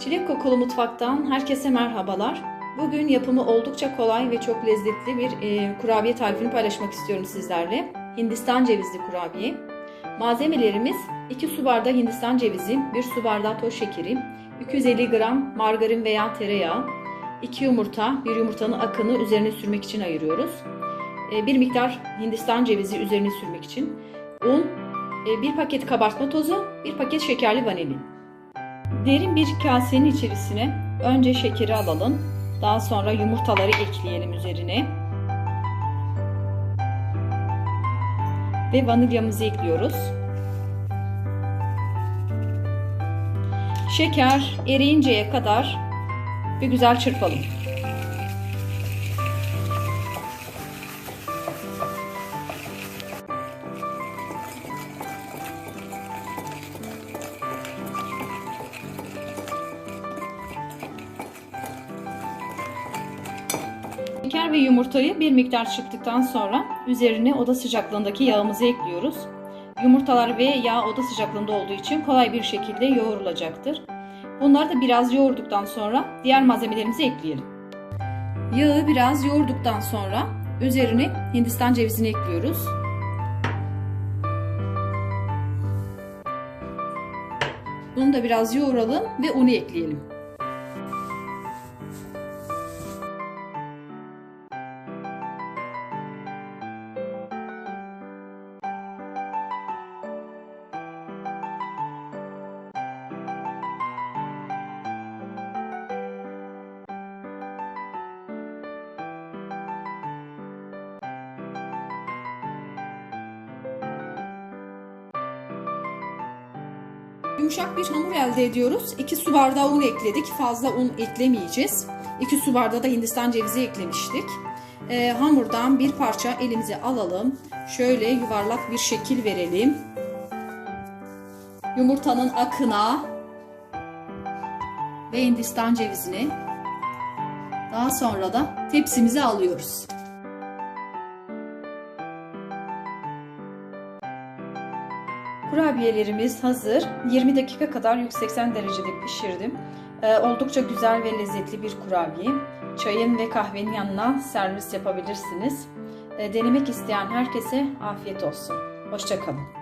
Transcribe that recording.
Çilek Kokulu Mutfak'tan herkese merhabalar. Bugün yapımı oldukça kolay ve çok lezzetli bir e, kurabiye tarifini paylaşmak istiyorum sizlerle. Hindistan cevizli kurabiye. Malzemelerimiz 2 su bardağı Hindistan cevizi, 1 su bardağı toz şekeri, 250 gram margarin veya tereyağı, 2 yumurta, bir yumurtanın akını üzerine sürmek için ayırıyoruz. E, bir miktar Hindistan cevizi üzerine sürmek için, un, e, bir paket kabartma tozu, bir paket şekerli vanilin. Derin bir kasenin içerisine önce şekeri alalım. Daha sonra yumurtaları ekleyelim üzerine. Ve vanilyamızı ekliyoruz. Şeker eriyinceye kadar bir güzel çırpalım. Ve yumurtayı bir miktar çıktıktan sonra üzerine oda sıcaklığındaki yağımızı ekliyoruz. Yumurtalar ve yağ oda sıcaklığında olduğu için kolay bir şekilde yoğrulacaktır. Bunları da biraz yoğurduktan sonra diğer malzemelerimizi ekleyelim. Yağı biraz yoğurduktan sonra üzerine Hindistan cevizini ekliyoruz. Bunu da biraz yoğuralım ve unu ekleyelim. Yumuşak bir hamur elde ediyoruz. 2 su bardağı un ekledik. Fazla un eklemeyeceğiz. 2 su bardağı da Hindistan cevizi eklemiştik. Ee, hamurdan bir parça elimize alalım. Şöyle yuvarlak bir şekil verelim. Yumurtanın akına ve Hindistan cevizini daha sonra da tepsimize alıyoruz. Kurabiyelerimiz hazır. 20 dakika kadar 180 derecede pişirdim. Ee, oldukça güzel ve lezzetli bir kurabiye. Çayın ve kahvenin yanına servis yapabilirsiniz. Ee, denemek isteyen herkese afiyet olsun. Hoşçakalın.